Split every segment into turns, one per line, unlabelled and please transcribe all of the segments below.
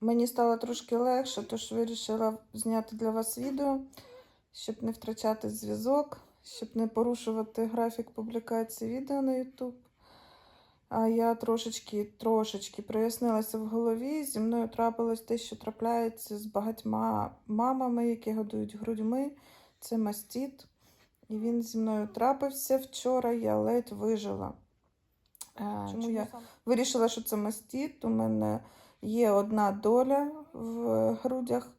Мені стало трошки легше, тож вирішила зняти для вас відео, щоб не втрачати зв'язок, щоб не порушувати графік публікації відео на YouTube. А я трошечки, трошечки прояснилася в голові. Зі мною трапилось те, що трапляється з багатьма мамами, які годують грудьми. Це мастіт. І він зі мною трапився вчора, я ледь вижила. Е, Чому я вирішила, що це мастіт? У мене є одна доля в грудях,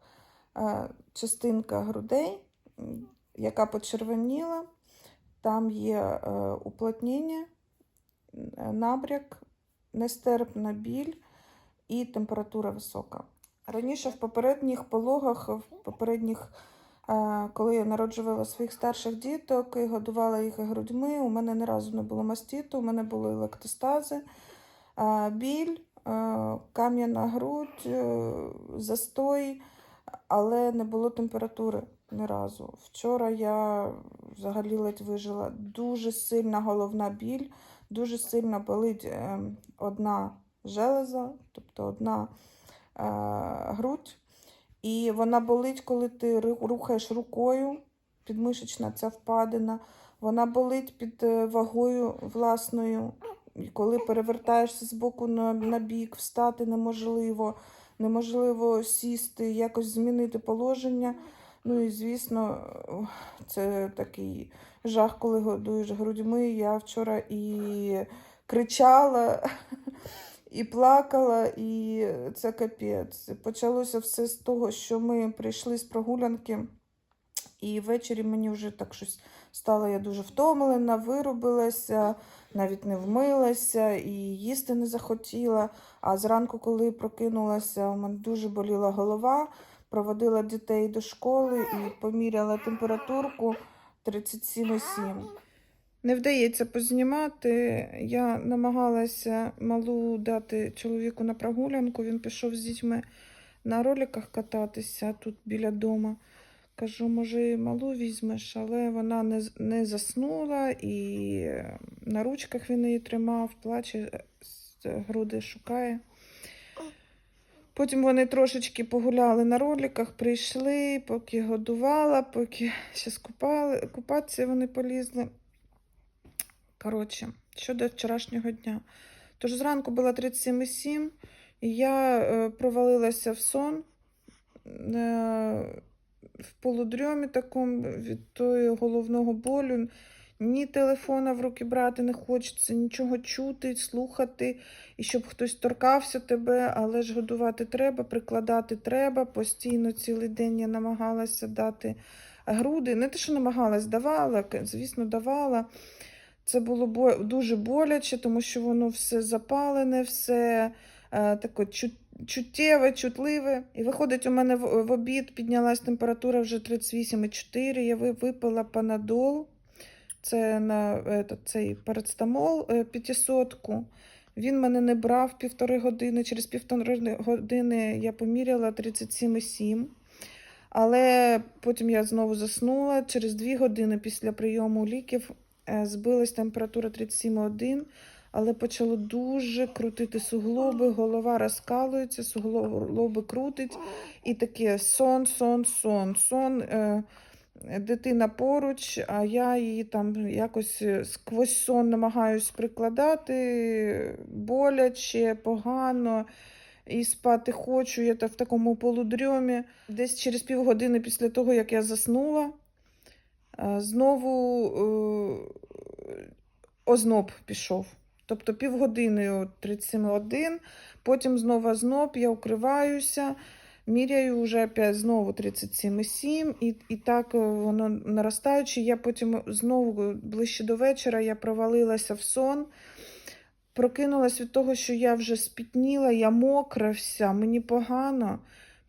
е, частинка грудей, яка почервоніла. Там є е, уплотнення, е, набряк, нестерпна біль і температура висока. Раніше в попередніх пологах, в попередніх, коли я народжувала своїх старших діток і годувала їх грудьми, у мене ні разу не було мастіту, у мене були лактостази, біль, кам'яна грудь, е, застой, але не було температури ні разу. Вчора я взагалі ледь вижила. Дуже сильна головна біль, дуже сильно болить е, одна железа, тобто одна е, грудь. І вона болить, коли ти рухаєш рукою, підмишечна ця впадина. Вона болить під е, вагою власною. Коли перевертаєшся з боку на, на бік, встати неможливо, неможливо сісти, якось змінити положення. Ну і звісно, це такий жах, коли годуєш грудьми. Я вчора і кричала, і плакала, і це капець. Почалося все з того, що ми прийшли з прогулянки, і ввечері мені вже так щось стало. Я дуже втомлена, виробилася, навіть не вмилася і їсти не захотіла. А зранку, коли прокинулася, у мене дуже боліла голова. Проводила дітей до школи і поміряла температурку 37,7. Не вдається познімати. Я намагалася малу дати чоловіку на прогулянку. Він пішов з дітьми на роликах кататися тут біля дома. Кажу, може, малу візьмеш, але вона не, не заснула і е, на ручках він її тримав, плаче, е, груди шукає. Потім вони трошечки погуляли на роликах, прийшли, поки годувала, поки ще скупали, купатися вони полізли. Коротше, щодо вчорашнього дня. Тож зранку була 37,7, і я е, провалилася в сон е, в полудрьомі такому від того головного болю. Ні телефона в руки брати не хочеться, нічого чути, слухати, і щоб хтось торкався тебе, але ж годувати треба, прикладати треба. Постійно цілий день я намагалася дати груди. Не те, що намагалась, давала, звісно, давала. Це було дуже боляче, тому що воно все запалене, все е, таке чут, чуттєве, чутливе. І виходить, у мене в, обід піднялась температура вже 38,4. Я випила панадол. Це на цей парацетамол е, 500. Він мене не брав півтори години. Через півтори години я поміряла 37,7. Але потім я знову заснула. Через дві години після прийому ліків е, збилась температура 37,1, але почало дуже крутити суглоби, голова розкалується, суглоби крутить. І таке сон, сон, сон, сон. Е, дитина поруч, а я її там якось е, сквозь сон намагаюсь прикладати, боляче, погано. І спати хочу, я в такому полудрьомі. Десь через півгодини після того, як я заснула, е, знову озноб пішов. Тобто півгодини от 37,1, потім знову озноб, я укриваюся, міряю вже знову 37,7, і, і так е, воно наростаючи. Я потім знову ближче до вечора я провалилася в сон. Прокинулась від того, що я вже спітніла, я мокра вся, мені погано.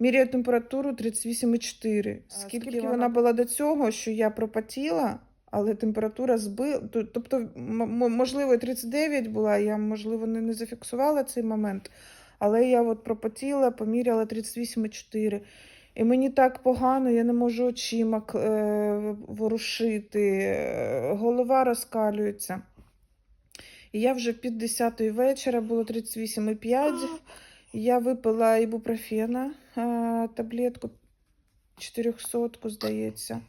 Міряю температуру 38,4. Скільки
скільки
вона була до цього, що я пропотіла, але температура збила. Тобто, можливо, 39 була, я, можливо, не, не зафіксувала цей момент. Але я от пропотіла, поміряла 38,4. І мені так погано, я не можу очима е, ворушити, е, голова розкалюється. І я вже під 10 вечора було 38,5. Я випила ібупрофена, е, таблетку 400, здається.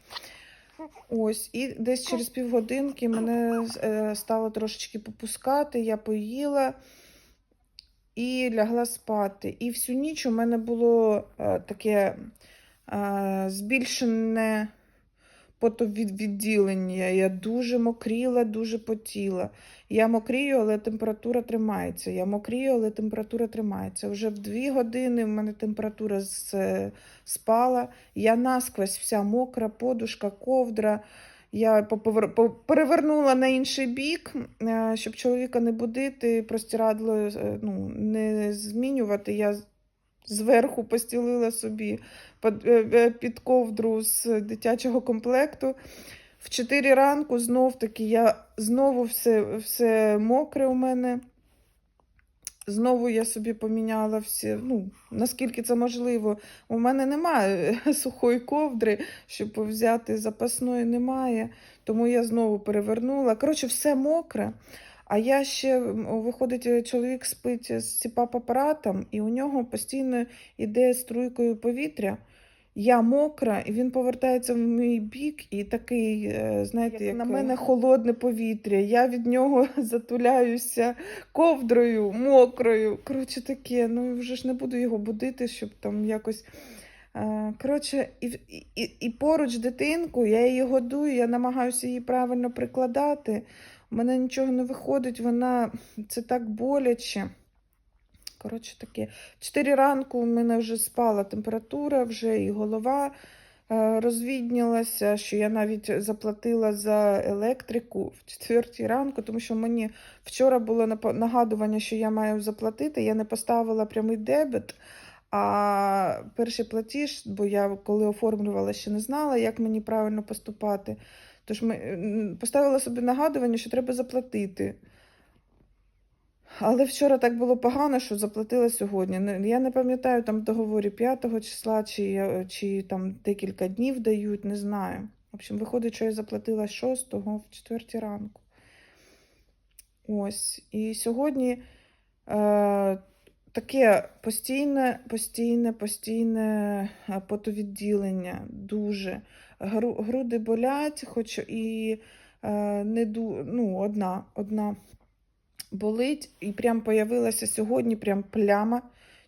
Ось, і десь через півгодинки мене е, стало трошечки попускати, я поїла і лягла спати. І всю ніч у мене було е, таке е, збільшене потовідділення. Я дуже мокріла, дуже потіла. Я мокрію, але температура тримається. Я мокрію, але температура тримається. Вже в дві години в мене температура е, спала. Я насквозь вся мокра, подушка, ковдра. Я перевернула на інший бік, е, щоб чоловіка не будити, простирадло е, ну, не змінювати. Я зверху постілила собі під, е, е, під ковдру з дитячого комплекту. В 4 ранку знов таки я знову все, все мокре у мене. Знову я собі поміняла всі, ну, наскільки це можливо. У мене немає сухої ковдри, щоб взяти запасної немає. Тому я знову перевернула. Коротше, все мокре. А я ще, виходить, е, чоловік спить з ЦПАП-апаратом, і у нього постійно йде струйкою повітря. Я мокра, і він повертається в мій бік, і такий, е, знаєте, як на мене холодне повітря. Я від нього затуляюся ковдрою мокрою. Коротше, таке, ну вже ж не буду його будити, щоб там якось. Е, Коротше, і, і, і поруч дитинку, я її годую, я намагаюся її правильно прикладати. У мене нічого не виходить, вона це так боляче. Коротше таке. В 4 ранку у мене вже спала температура, вже і голова е, розвіднялася, що я навіть заплатила за електрику в 4 ранку, тому що мені вчора було нагадування, що я маю заплатити. Я не поставила прямий дебет, а перший платіж, бо я коли оформлювала, ще не знала, як мені правильно поступати. Тож ми, поставила собі нагадування, що треба заплатити. Але вчора так було погано, що заплатила сьогодні. Я не пам'ятаю, там в договорі 5 числа, чи, чи там декілька днів дають, не знаю. В общем, виходить, що я заплатила 6 в 4 ранку. Ось. І сьогодні е, таке постійне, постійне, постійне е, потовідділення. Дуже. Гру, груди болять, хоч і е, не ну, одна, одна болить, і прям появилася сьогодні прям пляма,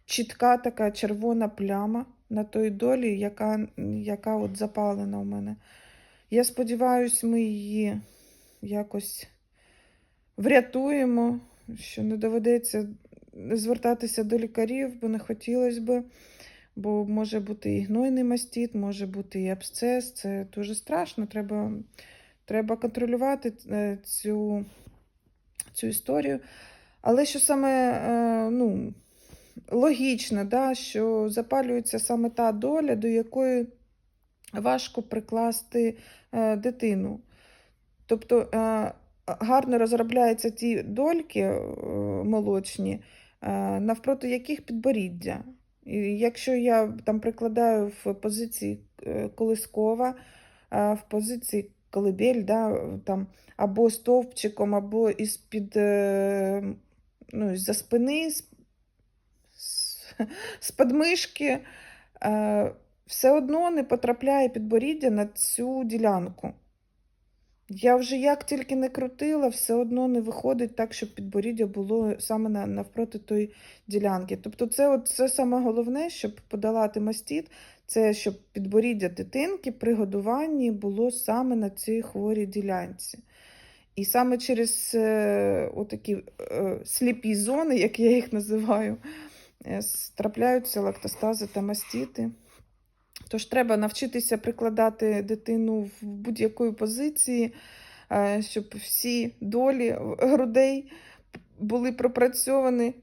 чітка така червона пляма на той долі, яка, яка от запалена у мене. Я сподіваюся, ми її якось врятуємо, що не доведеться звертатися до лікарів, бо не хотілося би. Бо може бути і гнойний мастіт, може бути і абсцес. Це дуже страшно. Треба, треба контролювати е, цю, цю історію. Але що саме е, ну, логічно, да, що запалюється саме та доля, до якої важко прикласти е, дитину. Тобто гарно розробляються ті дольки молочні, навпроти яких підборіддя. І якщо я там прикладаю в позиції е, колискова, е, в позиції колибель, да, там, або стовпчиком, або із-під е, ну, за спини, з, з, подмишки, е, все одно не потрапляє підборіддя на цю ділянку. Я вже як тільки не крутила, все одно не виходить так, щоб підборіддя було саме навпроти тої ділянки. Тобто, це, от, це саме головне, щоб подолати мастіт, це щоб підборіддя дитинки при годуванні було саме на цій хворій ділянці. І саме через е, отакі е, сліпі зони, як я їх називаю, е, трапляються лактостази та мастіти. Тож треба навчитися прикладати дитину в будь-якої позиції, е, щоб всі долі грудей були пропрацьовані.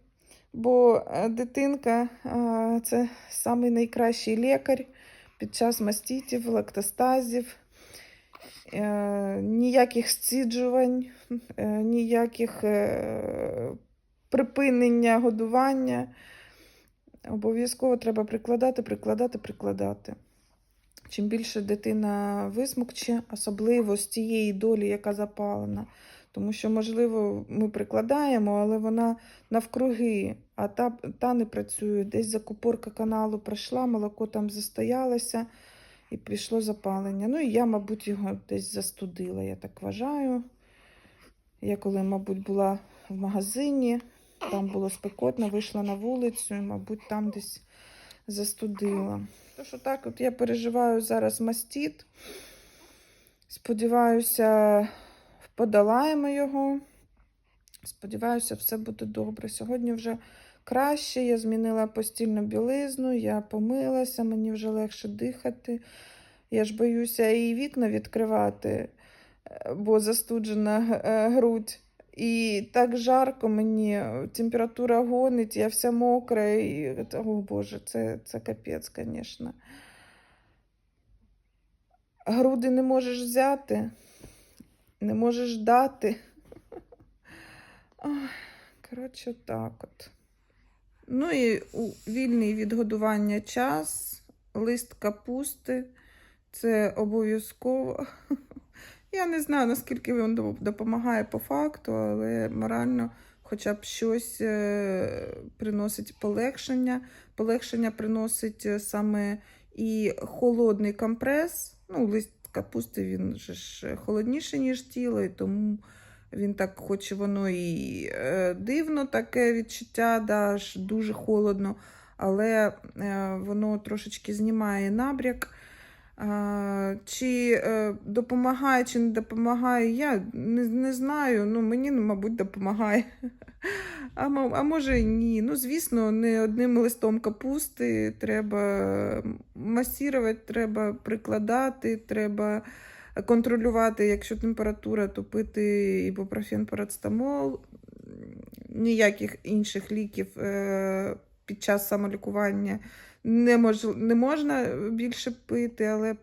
Бо е, дитинка е, це самий найкращий лікар під час мастітів, лактостазів, ніяких сціджувань, ніяких припинення годування. Обов'язково треба прикладати, прикладати, прикладати. Чим більше дитина висмокче, особливо з тієї долі, яка запалена, Тому що, можливо, ми прикладаємо, але вона навкруги, а та, та не працює. Десь закупорка каналу пройшла, молоко там застоялося і пішло запалення. Ну і я, мабуть, його десь застудила, я так вважаю. Я коли, мабуть, була в магазині, там було спекотно, вийшла на вулицю і, мабуть, там десь застудила. Тож отак от я переживаю зараз мастіт. Сподіваюся, подолаємо його. Сподіваюся, все буде добре. Сьогодні вже краще. Я змінила постільну білизну, я помилася, мені вже легше дихати. Я ж боюся і вікна відкривати, е, бо застуджена е, грудь. І так жарко мені, температура гонить, я вся мокра. І... О Боже, це, це капець, звісно. Груди не можеш взяти, не можеш дати. Коротше, так от. Ну і у вільний від годування час, лист капусти. Це обов'язково. Я не знаю, наскільки він допомагає по факту, але морально хоча б щось е, приносить полегшення. Полегшення приносить е, саме і холодний компрес. Ну, лист капусти він же ж холодніший, ніж тіло, і тому він так, хоч воно і е, дивно, таке відчуття, да, аж дуже холодно, але е, воно трошечки знімає набряк. Чи е, допомагає, чи не допомагає, я не, не знаю. Ну, мені, ну, мабуть, допомагає. А, а може і ні. Ну, звісно, не одним листом капусти треба масірувати, треба прикладати, треба контролювати, якщо температура, то пити ібупрофен, парацетамол. Ніяких інших ліків е, під час самолікування не, мож, не можна більше пити, але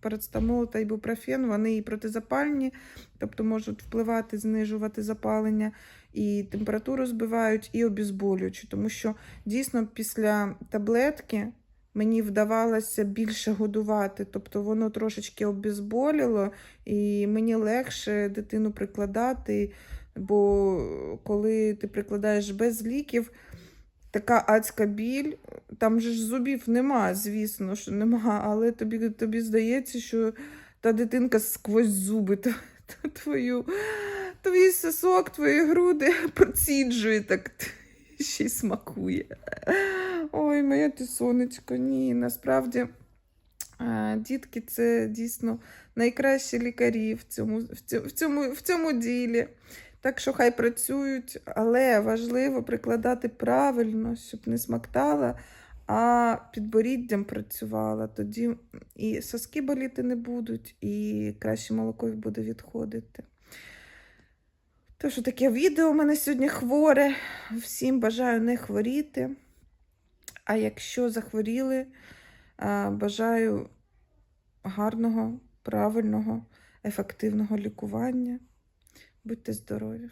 парацетамол та ібупрофен, вони і протизапальні, тобто можуть впливати, знижувати запалення, і температуру збивають, і обезболюючі. Тому що дійсно після таблетки мені вдавалося більше годувати, тобто воно трошечки обезболіло, і мені легше дитину прикладати, бо коли ти прикладаєш без ліків, така адська біль, там же ж зубів нема, звісно, що нема, але тобі, тобі здається, що та дитинка сквозь зуби т- т- твою, твій сосок, твої груди проціджує, так ще й смакує. Ой, моє ти сонечко, ні, насправді. е, Дітки це дійсно найкращі лікарі в цьому, в цьому, в цьому ділі. Так що хай працюють, але важливо прикладати правильно, щоб не смактала, а підборіддям працювала. Тоді і соски боліти не будуть, і краще молоко буде відходити. Тож таке відео у мене сьогодні хворе. Всім бажаю не хворіти. А якщо захворіли, бажаю гарного, правильного, ефективного лікування. Будьте здорові!